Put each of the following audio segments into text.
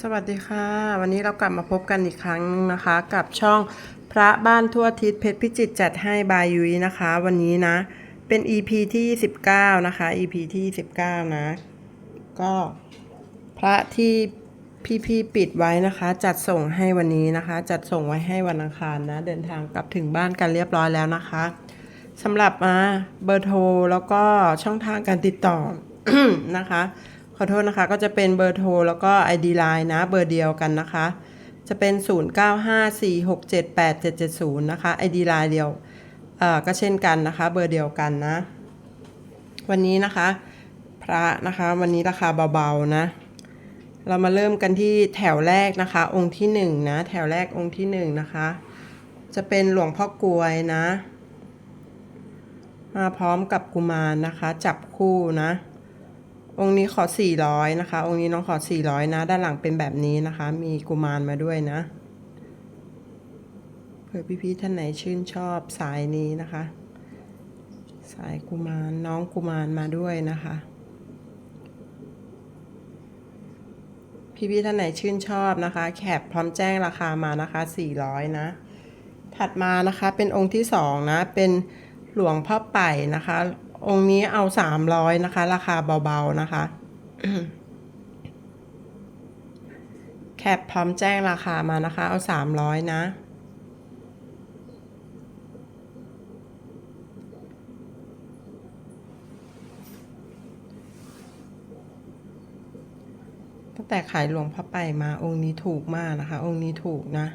สวัสดีค่ะ วันนี้เรากลับมาพบกันอีกครั้งนะคะ กับช่องพระบ้านทั่วทิศเพชรพิจิตรจัดให้บายยุ้ยนะคะ วันนี้นะ เป็น EP ที่ 19 นะคะ EP ที่ 19 นะ ก็พระที่พี่ๆปิดไว้นะคะ จัดส่งให้วันนี้นะคะ จัดส่งไว้ให้วันอังคารนะ เดินทางกลับถึงบ้านกันเรียบร้อยแล้วนะคะสำหรับมาเบอร์โทรแล้วก็ช่องทางการติดต่อนะคะ ขอโทษนะคะก็จะเป็นเบอร์โทรแล้วก็ ID Line นะเบอร์เดียวกันนะคะ จะเป็น 0954678770 นะคะ ID Line เดียวเอ่อก็เช่นกันนะคะ เบอร์เดียวกันนะ วันนี้นะคะ พระนะคะวันนี้ราคาเบาๆนะ เรามาเริ่มกันที่แถวแรกนะคะ องค์ที่หนึ่งนะแถวแรกองค์ที่หนึ่งนะคะ จะเป็นหลวงพ่อกลวยนะ มาพร้อมกับกุมารนะคะ จับคู่นะ องค์นี้ขอ 400 นะคะ องค์นี้น้องขอ 400 นะ ด้านหลังเป็นแบบนี้นะคะ มีกุมารมาด้วยนะ เผื่อพี่ๆท่านไหนชื่นชอบสายนี้นะคะ สายกุมารน้องกุมารมาด้วยนะคะ พี่ๆท่านไหนชื่นชอบนะคะ แคปพร้อมแจ้งราคามานะคะ 400 นะ ถัดมานะคะเป็นองค์ที่สองนะ เป็นหลวงพ่อไป่นะคะ องค์นี้เอา300นะคะ ราคาเบาๆนะคะ แคปพร้อมแจ้งราคามานะคะ เอา300นะ ตั้งแต่ขายหลวงพ่อไปมาองค์นี้ถูกมากนะคะ องค์นี้ถูกนะ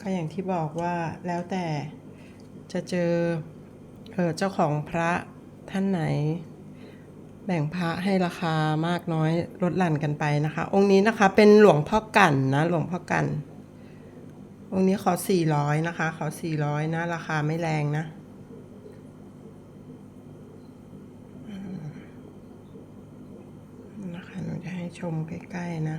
ก็อย่างที่บอกว่าแล้วแต่จะเจอ เออเจ้าของพระท่านไหน แบ่งพระให้ราคามากน้อยลดหลั่นกันไปนะคะ องค์นี้นะคะเป็นหลวงพ่อกันนะหลวงพ่อกัน องค์นี้ขอ400นะคะ ขอ400นะ ราคาไม่แรงนะนะคะหนูจะให้ชมใกล้ๆนะ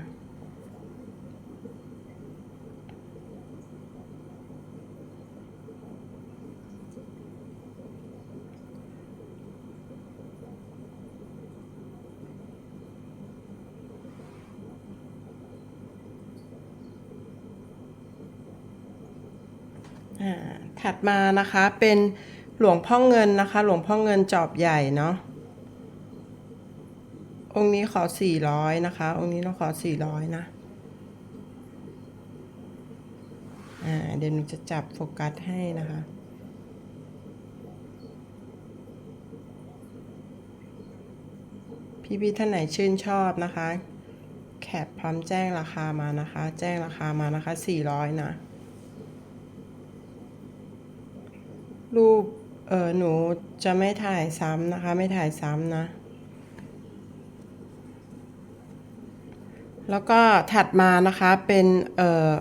ถัดมานะคะเป็นหลวงพ่อเงินนะคะ หลวงพ่อเงินจอบใหญ่เนาะองค์นี้ขอ400นะคะ องค์นี้เราขอ400นะอ่าเดี๋ยวหนูจะจับโฟกัสให้นะคะพี่ๆท่านไหนชื่นชอบนะคะ แคปพร้อมแจ้งราคามานะคะ แจ้งราคามานะคะ 400 นะ รูปเออหนูจะไม่ถ่ายซ้ำนะคะ ไม่ถ่ายซ้ำนะ แล้วก็ถัดมานะคะเป็นเออ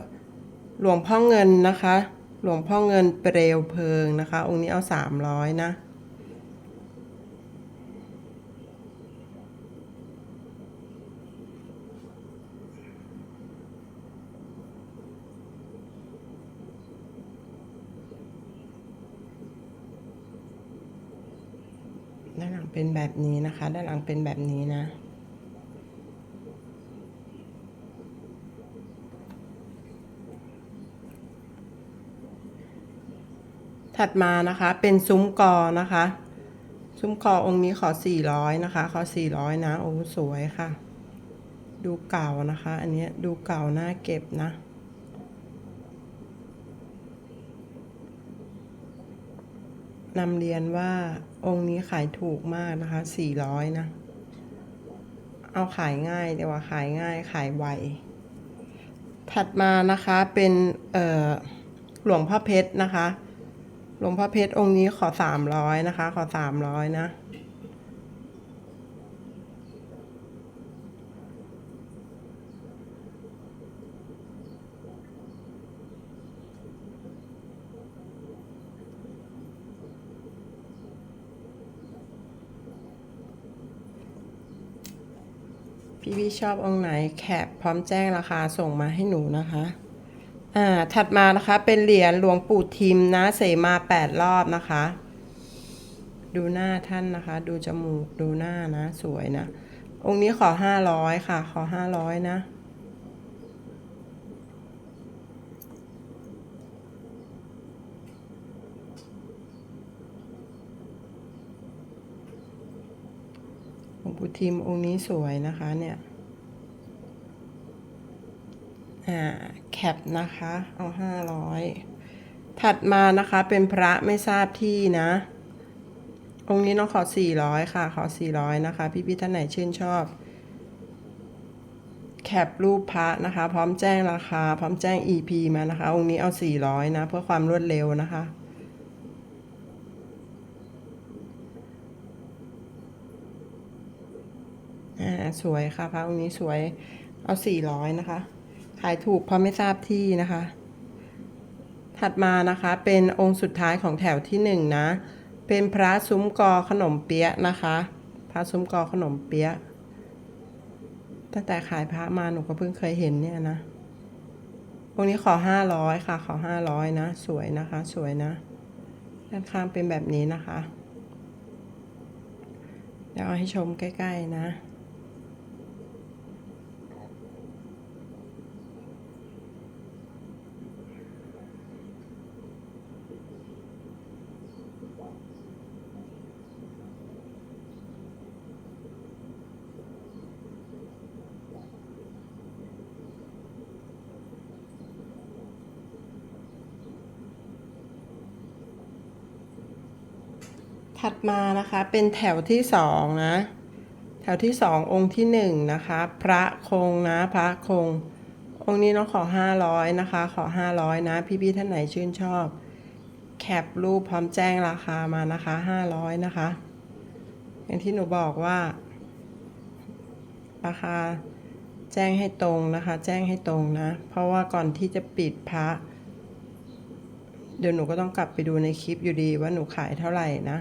หลวงพ่อเงินนะคะ หลวงพ่อเงินเปลวเพลิงนะคะ องค์นี้เอาสามร้อยนะ ด้านหลัง เป็นแบบนี้นะคะ ด้านหลังเป็นแบบนี้นะ ถัดมานะคะเป็นซุ้มกอนะคะ ซุ้มกอองค์นี้ขอ 400 นะคะ ขอ 400 นะโอ้สวยค่ะ ดูเก่านะคะ อันนี้ดูเก่าน่าเก็บนะนำเรียนว่า องค์นี้ขายถูกมากนะคะ400นะ เอาขายง่ายแต่ว่าขายง่ายขายไว ถัดมานะคะเป็นหลวงพ่อเพชรนะคะ หลวงพ่อเพชรองค์นี้ขอ300นะคะ ขอ300นะ พี่ชอบองค์ไหนแคปพร้อมแจ้งราคาส่งมาให้หนูนะคะอ่าถัดมานะคะเป็นเหรียญหลวงปู่ทิมนะเสมาแปดรอบนะคะ ดูหน้าท่านนะคะ ดูจมูกดูหน้านะ สวยนะ องค์นี้ขอห้าร้อยค่ะ ขอห้าร้อยนะหลวงปู่ทิมองค์นี้สวยนะคะเนี่ย อ่าแคปนะคะ เอาห้าร้อยถัดมานะคะเป็นพระไม่ทราบที่นะ องค์นี้น้องขอสี่ร้อยค่ะ ขอสี่ร้อยนะคะ พี่พี่ท่านไหนชื่นชอบ แคปรูปพระนะคะ พร้อมแจ้งราคา พร้อมแจ้ง EP มานะคะ องค์นี้เอาสี่ร้อยนะ เพื่อความรวดเร็วนะคะอ่าสวยค่ะพระองค์นี้สวยเอาสี่ร้อยนะคะ ขายถูกเพราะไม่ทราบที่นะคะ ถัดมานะคะ เป็นองค์สุดท้ายของแถวที่หนึ่งนะ เป็นพระซุ้มกอขนมเปี๊ยะนะคะ พระซุ้มกอขนมเปี๊ยะ ตั้งแต่ขายพระมาหนูก็เพิ่งเคยเห็นเนี่ยนะองค์นี้ขอห้าร้อยค่ะ ขอห้าร้อยนะ สวยนะคะ สวยนะ ด้านข้างเป็นแบบนี้นะคะ เดี๋ยวเอาให้ชมใกล้ ๆ นะ ถัดมานะคะเป็นแถวที่สองนะ แถวที่สององค์ที่หนึ่งนะคะ พระคงนะพระคง องค์นี้น้องขอห้าร้อยนะคะ ขอห้าร้อยนะ พี่ๆท่านไหนชื่นชอบ แคปรูปพร้อมแจ้งราคามานะคะห้าร้อยนะคะ อย่างที่หนูบอกว่า ราคาแจ้งให้ตรงนะคะ แจ้งให้ตรงนะ เพราะว่าก่อนที่จะปิดพระเดี๋ยวหนูก็ต้องกลับไปดูในคลิปอยู่ดีว่าหนูขายเท่าไหร่นะ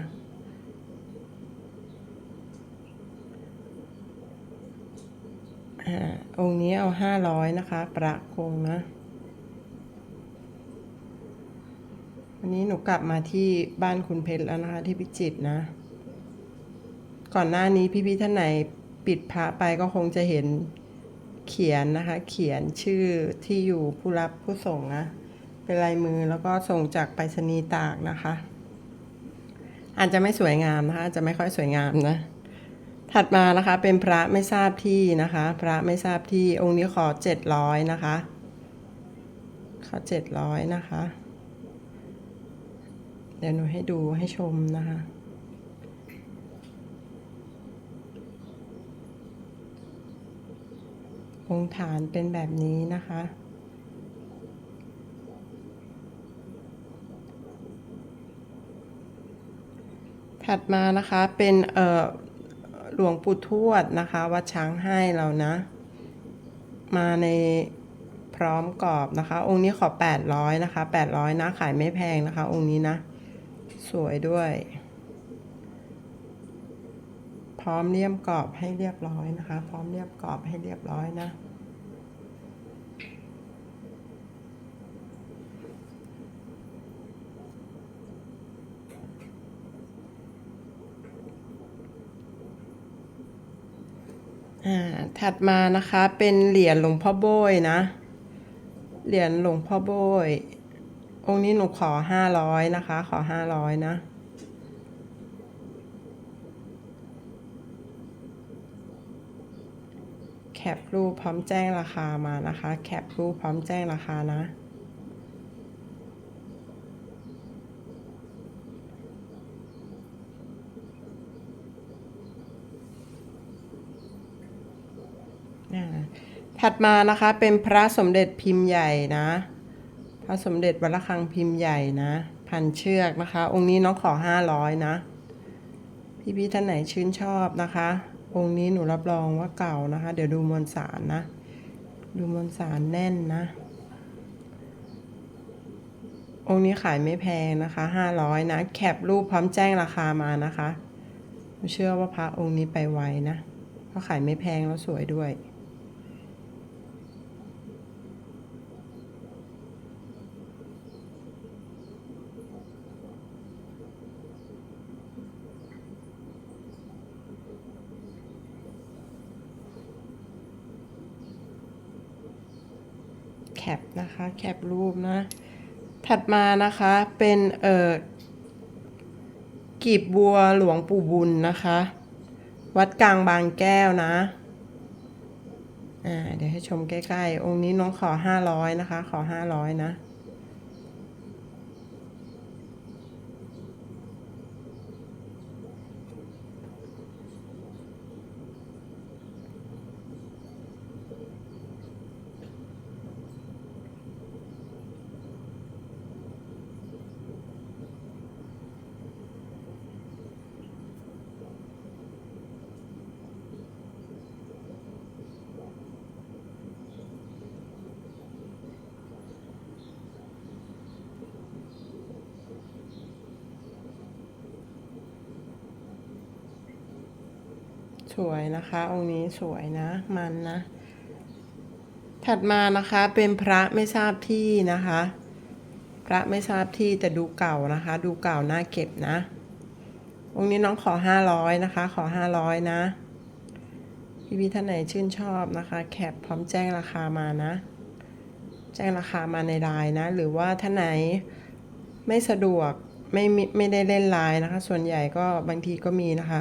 องค์นี้เอาห้าร้อยนะคะ ประคงนะ วันนี้หนูกลับมาที่บ้านคุณเพชรแล้วนะคะ ที่พิจิตรนะ ก่อนหน้านี้พี่ๆท่านไหนปิดพระไปก็คงจะเห็นเขียนนะคะ เขียนชื่อที่อยู่ผู้รับผู้ส่งนะ เป็นลายมือแล้วก็ส่งจากไปรษณีย์ตากนะคะ อาจจะไม่สวยงามนะคะอาจจะไม่ค่อยสวยงามนะ ถัดมานะคะเป็นพระไม่ทราบที่นะคะ พระไม่ทราบที่องค์นี้ขอเจ็ดร้อยนะคะ ขอเจ็ดร้อยนะคะ เดี๋ยวหนูให้ดูให้ชมนะคะองค์ฐานเป็นแบบนี้นะคะ ถัดมานะคะเป็นเอ่อ หลวงปู่ทวดนะคะ วัดช้างให้เรานะ มาในพร้อมกรอบนะคะ องค์นี้ขอ 800 นะคะ 800 นะ ขายไม่แพงนะคะ องค์นี้นะ สวยด้วย พร้อมเลี่ยมกรอบให้เรียบร้อยนะคะ พร้อมเรียบกรอบให้เรียบร้อยนะ ถัดมานะคะเป็นเหรียญหลวงพ่อโบยนะ เหรียญหลวงพ่อโบย องค์นี้หนูขอห้าร้อยนะคะ ขอห้าร้อยนะแคปรูปพร้อมแจ้งราคามานะคะ แคปรูปพร้อมแจ้งราคานะ อ่า ถัดมานะคะเป็นพระสมเด็จพิมพ์ใหญ่นะ พระสมเด็จวัดระฆังพิมพ์ใหญ่นะ พันเชือกนะคะ องค์นี้น้องขอห้าร้อยนะ พี่พี่ๆท่านไหนชื่นชอบนะคะ องค์นี้หนูรับรองว่าเก่านะคะ เดี๋ยวดูมวลสารนะ ดูมวลสารแน่นนะ องค์นี้ขายไม่แพงนะคะห้าร้อยนะ แคปรูปพร้อมแจ้งราคามานะคะ เชื่อว่าพระองค์นี้ไปไวนะเพราะขายไม่แพงแล้วสวยด้วย แคปนะคะแคปรูปนะ ถัดมานะคะเป็นเอ่อกีบบัวหลวงปู่บุญนะคะ วัดกลางบางแก้วนะอ่าเดี๋ยวให้ชมใกล้ๆ องค์นี้น้องขอห้าร้อยนะคะ ขอห้าร้อยนะ ส วยนะคะ องค์นี้สวยนะ มันนะ ถัดมานะคะเป็นพระไม่ทราบที่นะคะ พระไม่ทราบที่แต่ดูเก่านะคะ ดูเก่าน่าเก็บนะ องค์นี้น้องขอห้าร้อยนะคะ ขอห้าร้อยนะพี่พี่ท่านไหนชื่นชอบนะคะ แคปพร้อมแจ้งราคามานะ แจ้งราคามาในไลน์นะ หรือว่าท่านไหนไม่สะดวกไม่ไม่ได้เล่นไลน์นะคะ ส่วนใหญ่ก็บางทีก็มีนะคะ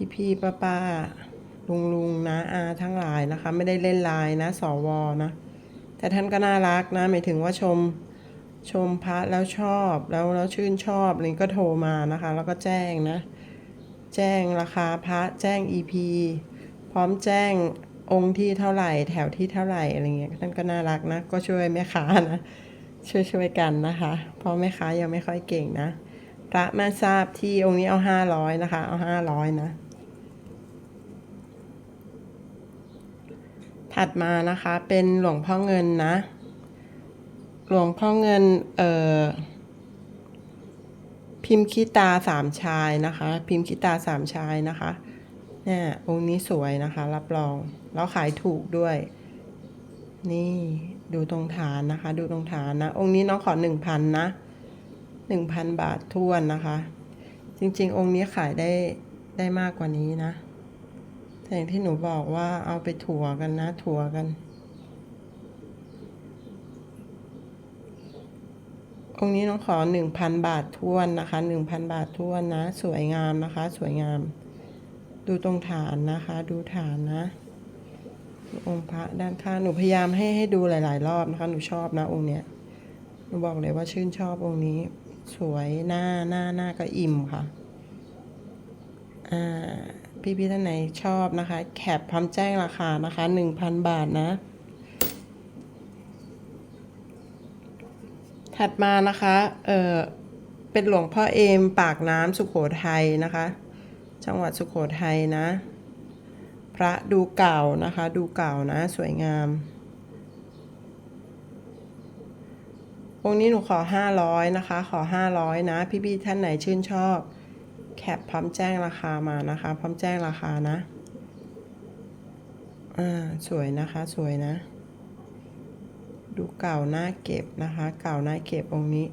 พี่พี่ป้าป้าลุงลุงนะอาทั้งหลายนะคะ ไม่ได้เล่นไลน์นะสวนะ แต่ท่านก็น่ารักนะหมายถึงว่าชมชมพระแล้วชอบแล้วแล้วชื่นชอบอะไรก็โทรมานะคะ แล้วก็แจ้งนะ แจ้งราคาพระแจ้ง EP พร้อมแจ้งองค์ที่เท่าไหร่ แถวที่เท่าไหร่อะไรเงี้ยท่านก็น่ารักนะ ก็ช่วยแม่ค้านะช่วยช่วยกันนะคะเพราะแม่ค้ายังไม่ค่อยเก่งนะพระแมาทราบที่องค์นี้เอาห้าร้อยนะคะ เอาห้าร้อยนะ ถัดมานะคะเป็นหลวงพ่อเงินนะ หลวงพ่อเงินเอ่อพิมพ์ขี้ตาสามชายนะคะ พิมพ์ขี้ตาสามชายนะคะเนี่ยองค์นี้สวยนะคะ รับรองแล้วขายถูกด้วย นี่ดูตรงฐานนะคะ ดูตรงฐานนะ องค์นี้น้องขอหนึ่งพันนะหนึ่งพันบาททวนนะคะ จริงๆ องค์นี้ขายได้ได้มากกว่านี้นะ อย่างที่หนูบอกว่าเอาไปถั่วกันนะ ถั่วกัน องค์นี้น้องขอหนึ่งพันบาททวนนะคะหนึ่งพันบาททวนนะ สวยงามนะคะ สวยงาม ดูตรงฐานนะคะ ดูฐานนะ องค์พระด้านข้างหนูพยายามให้ให้ดูหลาย ๆ รอบนะคะ หนูชอบนะองค์เนี้ยหนูบอกเลยว่าชื่นชอบองค์นี้ สวยหน้าหน้าหน้าก็อิ่มค่ะ อ่า พี่พี่ๆท่านไหนชอบนะคะ แคปพร้อมแจ้งราคานะคะหนึ่งพันบาทนะ ถัดมานะคะ เออเป็นหลวงพ่อเอมปากน้ำสุขโขทัยนะคะ จังหวัดสุขโขทัยนะ พระดูเก่านะคะ ดูเก่านะ สวยงามองค์นี้หนูขอห้าร้อยนะคะ ขอห้าร้อยนะ พี่ๆท่านไหนชื่นชอบ แคปพร้อมแจ้งราคามานะคะ พร้อมแจ้งราคานะ อ่า สวยนะคะ สวยนะ ดูเก่าหน้าเก็บนะคะ เก่าหน้าเก็บองค์นี้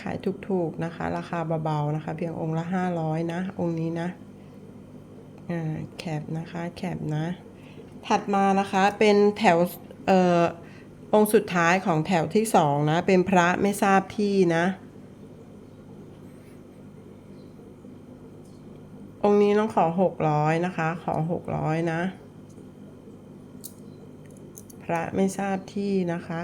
ขายถูกๆนะคะ ราคาเบาๆนะคะ เพียงองค์ละห้าร้อยนะ องค์นี้นะ อ่า แคปนะคะ แคปนะ ถัดมานะคะ เป็นแถว เอ่อ องค์สุดท้ายของแถวที่สองนะ เป็นพระไม่ทราบที่นะ องค์นี้ต้องขอหกร้อยนะคะ ขอหกร้อยนะ พระไม่ทราบที่นะคะ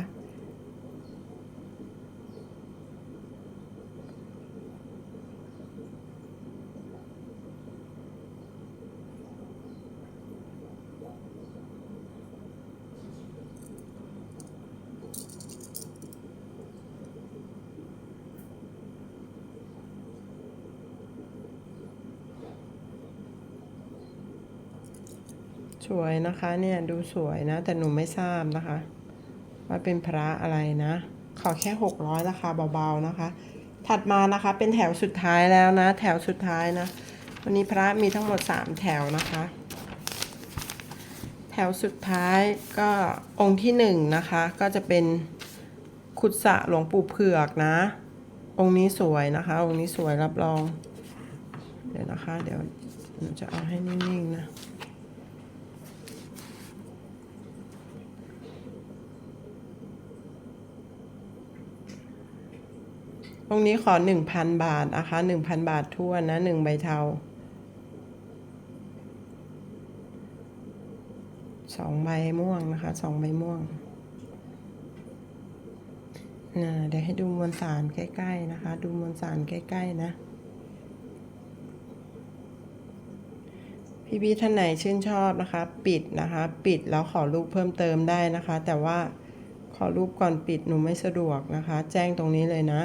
สวยนะคะเนี่ยดูสวยนะ แต่หนูไม่ทราบนะคะว่าเป็นพระอะไรนะ ขอแค่หกร้อยราคาเบาๆนะคะ ถัดมานะคะเป็นแถวสุดท้ายแล้วนะ แถวสุดท้ายนะ วันนี้พระมีทั้งหมดสามแถวนะคะ แถวสุดท้ายก็องค์ที่หนึ่งนะคะ ก็จะเป็นขุดสะหลวงปู่เผือกนะ องค์นี้สวยนะคะ องค์นี้สวยรับรอง เดี๋ยวนะคะ เดี๋ยวหนูจะเอาให้นิ่งๆนะ ตรงนี้ขอหนึ่งพันบาทนะคะหนึ่งพันบาททั่วนะหนึ่งใบเทาสองใบม่วงนะคะสองใบม่วงนะเดี๋ยวให้ดูมวลสารใกล้ ๆ นะคะ ดูมวลสารใกล้ ๆ นะพี่ๆท่านไหนชื่นชอบนะคะ ปิดนะคะ ปิดแล้วขอรูปเพิ่มเติมได้นะคะ แต่ว่าขอรูปก่อนปิดหนูไม่สะดวกนะคะ แจ้งตรงนี้เลยนะ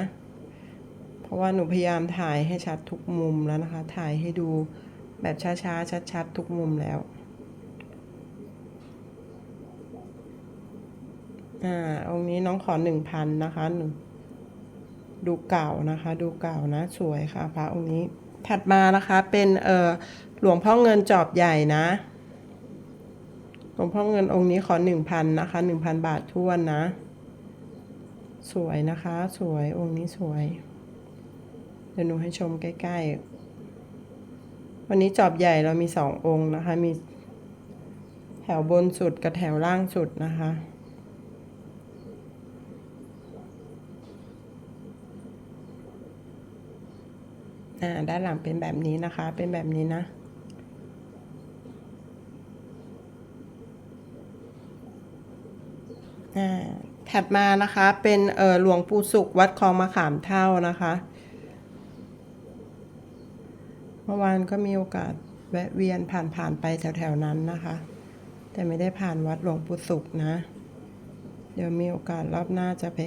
เพราะว่าหนูพยายามถ่ายให้ชัดทุกมุมแล้วนะคะ ถ่ายให้ดูแบบช้าๆ ชัดๆ ทุกมุมแล้วอ่าองค์นี้น้องขอหนึ่งพันนะคะหนึ่งดูเก่านะคะ ดูเก่านะ สวยค่ะพระองค์นี้ ถัดมานะคะเป็นเอ่อหลวงพ่อเงินจอบใหญ่นะ หลวงพ่อเงินองค์นี้ขอหนึ่งพันนะคะหนึ่งพันบาททวนนะ สวยนะคะ สวยองค์นี้สวย เดี๋ยวหนูให้ชมใกล้ ๆ วันนี้จอบใหญ่เรามีสององค์นะคะ มีแถวบนสุดกับแถวล่างสุดนะคะอ่าด้านหลังเป็นแบบนี้นะคะ เป็นแบบนี้นะอ่ถัดมานะคะ เป็นเออหลวงปู่สุขวัดคลองมะขามเท่านะคะ เมื่อวานก็มีโอกาสแวะเวียนผ่านๆไปแถวๆนั้นนะคะ แต่ไม่ได้ผ่านวัดหลวงปู่สุขนะ เดี๋ยวมีโอกาสรอบหน้าจะไป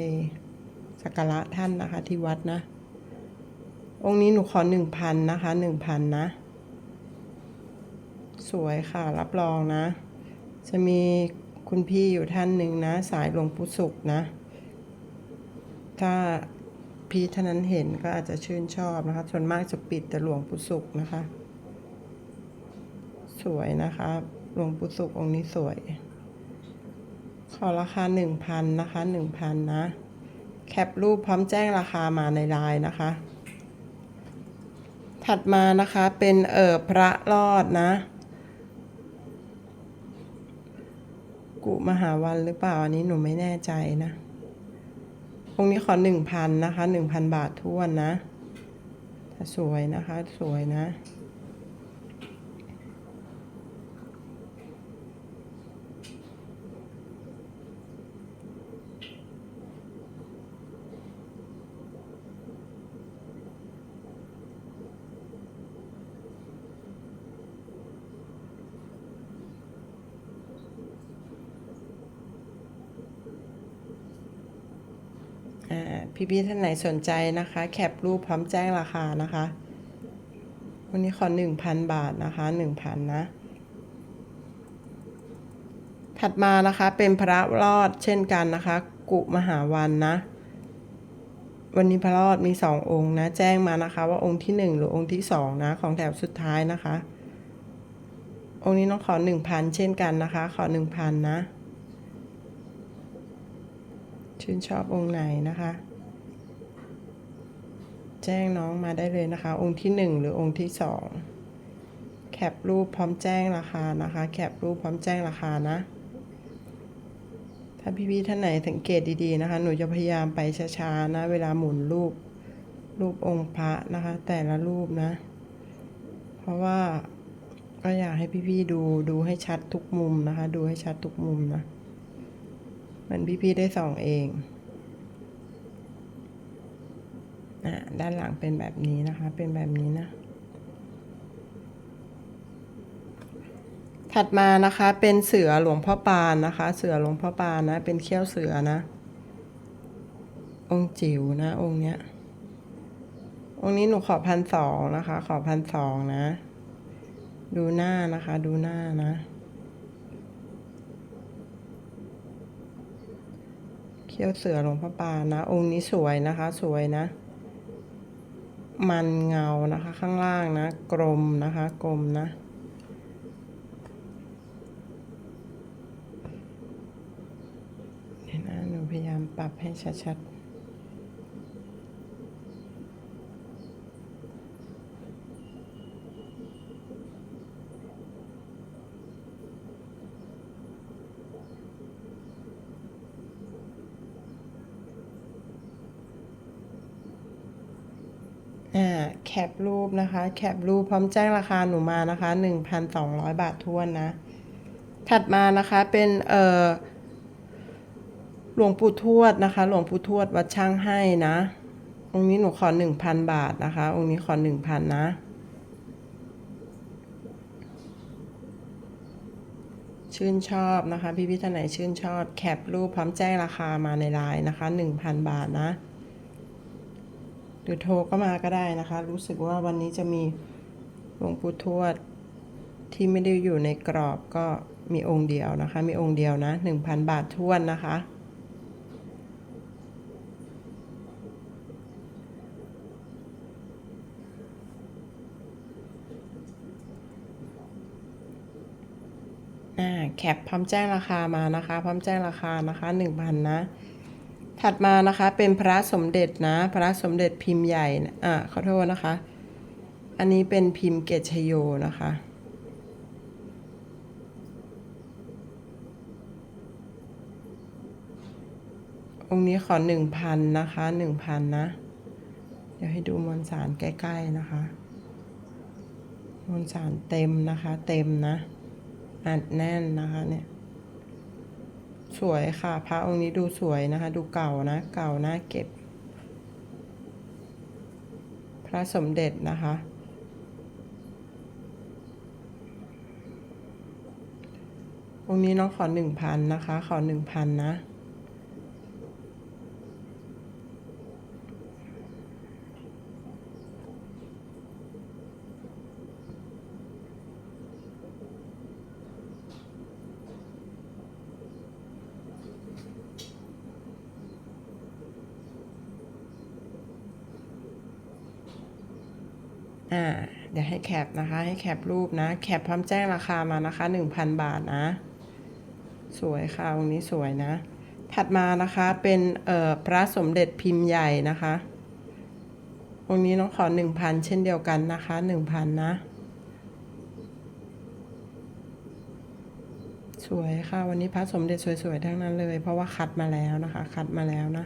สักการะท่านนะคะที่วัดนะ องค์นี้หนูขอหนึ่งพันนะคะหนึ่งพันนะ สวยค่ะรับรองนะ จะมีคุณพี่อยู่ท่านหนึ่งนะ สายหลวงปู่สุขนะ ถ้า พี่ท่านนั้นเห็นก็อาจจะชื่นชอบนะคะ ส่วนมากจะปิดแต่หลวงปู่สุขนะคะ สวยนะคะ หลวงปู่สุของค์นี้สวย ขอราคาหนึ่งพันนะคะหนึ่งพันนะ แคปรูปพร้อมแจ้งราคามาในไลน์นะคะ ถัดมานะคะเป็นเอ่อพระรอดนะ กุมหาวันหรือเปล่าอันนี้หนูไม่แน่ใจนะ องค์นี้ขอหนึ่งพันนะคะหนึ่งพันบาททวนนะ สวยนะคะ สวยนะ อ่า พี่ๆท่านไหนสนใจนะคะ แคปรูปพร้อมแจ้งราคานะคะวันนี้ขอหนึ่งพันบาทนะคะหนึ่งพันนะ ถัดมานะคะเป็นพระรอดเช่นกันนะคะ กุมหาวันนะ วันนี้พระรอดมีสององค์นะ แจ้งมานะคะ ว่าองค์ที่หนึ่งหรือองค์ที่สองนะ ของแถวสุดท้ายนะคะ องค์นี้น้องขอหนึ่งพันเช่นกันนะคะ ขอหนึ่งพันนะ ชื่นชอบองค์ไหนนะคะ แจ้งน้องมาได้เลยนะคะ องค์ที่หนึ่งหรือองค์ที่สองแคปรูปพร้อมแจ้งราคานะคะ แคปรูปพร้อมแจ้งราคานะ ถ้าพี่ๆท่านไหนสังเกตดีๆนะคะ หนูจะพยายามไปช้าๆนะ เวลาหมุนรูปรูปองค์พระนะคะ แต่ละรูปนะ เพราะว่าก็อยากให้พี่ๆดูดูให้ชัดทุกมุมนะคะ ดูให้ชัดทุกมุมนะเหมือนพี่ๆได้ส่องเอง อะด้านหลังเป็นแบบนี้นะคะ เป็นแบบนี้นะ ถัดมานะคะเป็นเสือหลวงพ่อปานนะคะ เสือหลวงพ่อปานนะ เป็นเขี้ยวเสือนะ องค์จิ๋วนะ องค์เนี้ย องค์นี้หนูขอพันสองนะคะ ขอพันสองนะ ดูหน้านะคะ ดูหน้านะเขี้ยวเสือหลวงพ่อปานนะองค์นี้สวยนะคะ สวยนะ มันเงานะคะ ข้างล่างนะ กลมนะคะ กลมนะเดี๋ยวนะหนูพยายามปรับให้ชัดๆาแค ปรูปนะคะ แคปรูปพร้อมแจ้งราคาหนูมานะคะ 1,200 บาททวนนะ ถัดมานะคะเป็นเอ่อหลวงปู่ทวดนะคะ หลวงปู่ทวดวัดช่างให้นะ องค์นี้หนูขอ 1,000 บาทนะคะ องค์นี้ขอ 1,000 นะชื่นชอบนะคะ พี่พี่ท่านไหนชื่นชอบ แคปรูปพร้อมแจ้งราคามาในไลน์นะคะ 1,000 บาทนะ หรือโทรก็มาก็ได้นะคะ รู้สึกว่าวันนี้จะมีหลวงปู่ทวดที่ไม่ได้อยู่ในกรอบก็มีองค์เดียวนะคะ มีองค์เดียวนะ 1,000 บาททวนนะคะ แคปพร้อมแจ้งราคามานะคะ พร้อมแจ้งราคานะคะ 1,000 นะ ถัดมานะคะเป็นพระสมเด็จนะ พระสมเด็จพิมพ์ใหญ่นะอ่าขอโทษนะคะ อันนี้เป็นพิมพ์เกตชโยนะคะ องค์นี้ขอหนึ่งพันนะคะหนึ่งพันนะ เดี๋ยวให้ดูมวลสารใกล้ ๆ นะคะ มวลสารเต็มนะคะ เต็มนะอัดแน่นนะคะเนี่ย สวยค่ะ พระองค์นี้ดูสวยนะคะ ดูเก่านะ เก่าน่าเก็บ พระสมเด็จนะคะ องค์นี้น้องขอหนึ่งพันนะคะ ขอหนึ่งพันนะ อ่าเดี๋ยวให้แคปนะคะ ให้แคปรูปนะ แคปพร้อมแจ้งราคามานะคะ 1,000 บาทนะ สวยค่ะองค์นี้สวยนะ ถัดมานะคะเป็นเอ่อพระสมเด็จพิมพ์ใหญ่นะคะองค์นี้น้องขอ 1,000 เช่นเดียวกันนะคะ 1,000 นะ สวยค่ะวันนี้พระสมเด็จสวยๆทั้งนั้นเลย เพราะว่าคัดมาแล้วนะคะ คัดมาแล้วนะ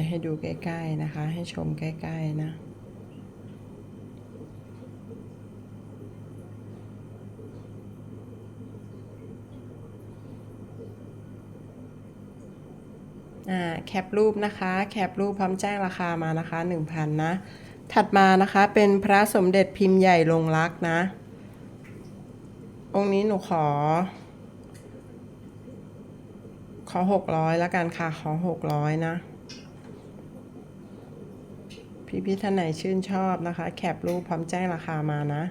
เดี๋ยวให้ดูใกล้ ๆนะคะ ให้ชมใกล้ ๆ นะอ่าแคปรูปนะคะ แคปรูปพร้อมแจ้งราคามานะคะ 1,000 นะ ถัดมานะคะเป็นพระสมเด็จพิมพ์ใหญ่ลงรักนะ องค์นี้หนูขอ ขอ 600 แล้วกันค่ะ ขอ 600 นะ พี่พี่ท่านไหนชื่นชอบนะคะ แคปรูปพร้อมแจ้งราคามานะ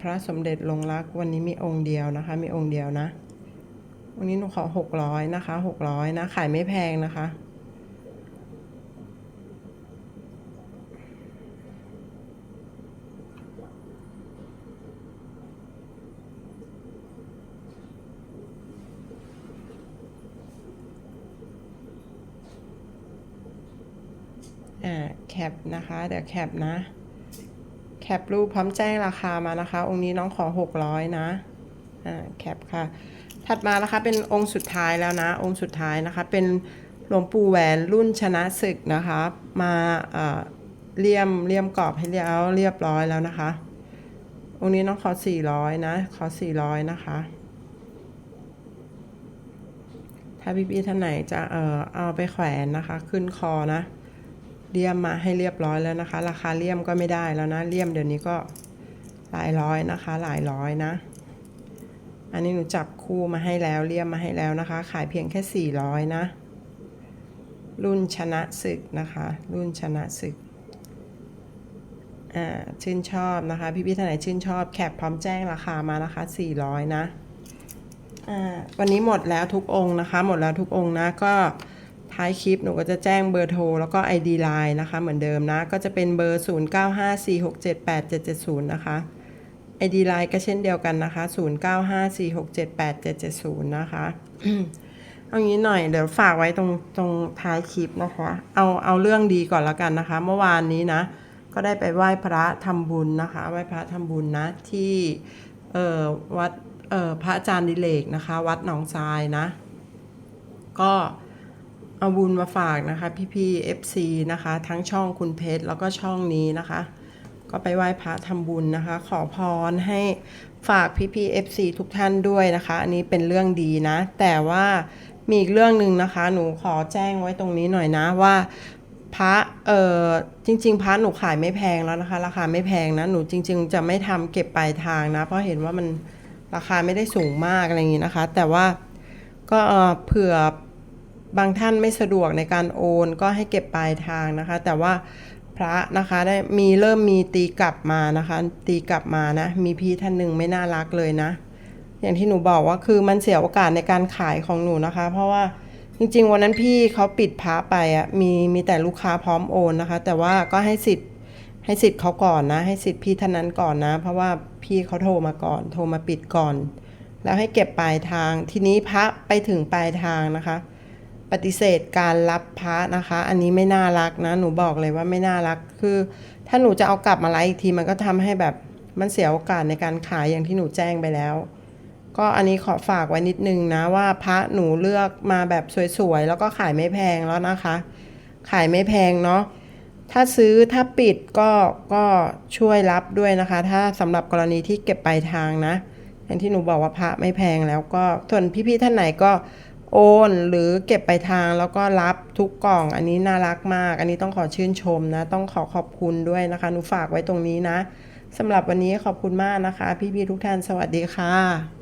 พระสมเด็จลงรักวันนี้มีองค์เดียวนะคะ มีองค์เดียวนะวันนี้หนูขอหกร้อยนะคะหกร้อยนะขายไม่แพงนะคะ อ่า แคปนะคะ เดี๋ยวแคปนะ แคปรูปพร้อมแจ้งราคามานะคะ องค์นี้น้องขอหกร้อยนะ อ่า แคปค่ะ ถัดมานะคะเป็นองค์สุดท้ายแล้วนะ องค์สุดท้ายนะคะ เป็นหลวงปู่แหวนรุ่นชนะศึกนะคะ มาเเลี่ยมเลี่ยมกรอบให้เรียบเรียบร้อยแล้วนะคะ องค์นี้น้องขอสี่ร้อยนะ ขอสี่ร้อยนะคะถ้าพี่ๆท่านไหนจะเอ่อเอาไปแขวนนะคะ ขึ้นคอนะ เลี่ยมมาให้เรียบร้อยแล้วนะคะ ราคาเลี่ยมก็ไม่ได้แล้วนะเลี่ยมเดี๋ยวนี้ก็หลายร้อยนะคะ หลายร้อยนะ อันนี้หนูจับคู่มาให้แล้วเลี่ยมมาให้แล้วนะคะ ขายเพียงแค่ 400 นะ รุ่นชนะศึกนะคะ รุ่นชนะศึกอ่าชื่นชอบนะคะ พี่พี่ๆท่านไหนชื่นชอบแคปพร้อมแจ้งราคามานะคะ 400 นะอ่าวันนี้หมดแล้วทุกองค์นะคะ หมดแล้วทุกองค์นะก็ ท้ายคลิปหนูก็จะแจ้งเบอร์โทร แล้วก็ ID Line นะคะ เหมือนเดิมนะ ก็จะเป็นเบอร์ 0954678770 นะคะ ID Line ก็เช่นเดียวกันนะคะ 0954678770 นะคะเอางี้หน่อยเดี๋ยวฝากไว้ตรงตรงท้ายคลิปนะคะ เอาเอาเรื่องดีก่อนแล้วกันนะคะ เมื่อวานนี้นะ ก็ได้ไปไหว้พระทำบุญนะคะไหว้พระทำบุญนะที่เอ่อวัดเอ่อพระอาจารย์ดิเลกนะคะ วัดหนองทรายนะ ก็ เอาบุญมาฝากนะคะ พี่พี่ๆ FC นะคะ ทั้งช่องคุณเพชรแล้วก็ช่องนี้นะคะ ก็ไปไหว้พระทำบุญนะคะ ขอพรให้ฝากพี่พี่ๆ FC ทุกท่านด้วยนะคะ อันนี้เป็นเรื่องดีนะ แต่ว่ามีอีกเรื่องหนึ่งนะคะ หนูขอแจ้งไว้ตรงนี้หน่อยนะว่าพระเออจริง ๆ พระหนูขายไม่แพงแล้วนะคะ ราคาไม่แพงนะ หนูจริง ๆ จะไม่ทำเก็บปลายทางนะ เพราะเห็นว่ามันราคาไม่ได้สูงมากอะไรอย่างนี้นะคะ แต่ว่าก็เผื่อ บางท่านไม่สะดวกในการโอนก็ให้เก็บปลายทางนะคะ แต่ว่าพระนะคะได้มีเริ่มมีตีกลับมานะคะ ตีกลับมานะ มีพี่ท่านหนึ่งไม่น่ารักเลยนะ อย่างที่หนูบอกว่าคือมันเสียโอกาสในการขายของหนูนะคะ เพราะว่าจริง ๆ วันนั้นพี่เขาปิดพระไปอะมีมีแต่ลูกค้าพร้อมโอนนะคะ แต่ว่าก็ให้สิทธิ์ให้สิทธิ์เขาก่อนนะ ให้สิทธิ์พี่ท่านนั้นก่อนนะ เพราะว่าพี่เขาโทรมาก่อน โทรมาปิดก่อน แล้วให้เก็บปลายทางทีนี้พระไปถึงปลายทางนะคะ ปฏิเสธการรับพระนะคะ อันนี้ไม่น่ารักนะ หนูบอกเลยว่าไม่น่ารัก คือ ถ้าหนูจะเอากลับมาไลฟ์อีกทีมันก็ทำให้แบบมันเสียโอกาสในการขายอย่างที่หนูแจ้งไปแล้ว ก็อันนี้ขอฝากไว้นิดนึงนะว่าพระหนูเลือกมาแบบสวยๆ แล้วก็ขายไม่แพงแล้วนะคะ ขายไม่แพงเนาะถ้าซื้อถ้าปิดก็ก็ช่วยรับด้วยนะคะ ถ้าสำหรับกรณีที่เก็บปลายทางนะ อย่างที่หนูบอกว่าพระไม่แพงแล้วก็ส่วนพี่ๆท่านไหนก็ โอนหรือเก็บไปทางแล้วก็รับทุกกล่องอันนี้น่ารักมาก อันนี้ต้องขอชื่นชมนะ ต้องขอขอบคุณด้วยนะคะหนูฝากไว้ตรงนี้นะสำหรับวันนี้ขอบคุณมากนะคะ พี่ๆทุกท่านสวัสดีค่ะ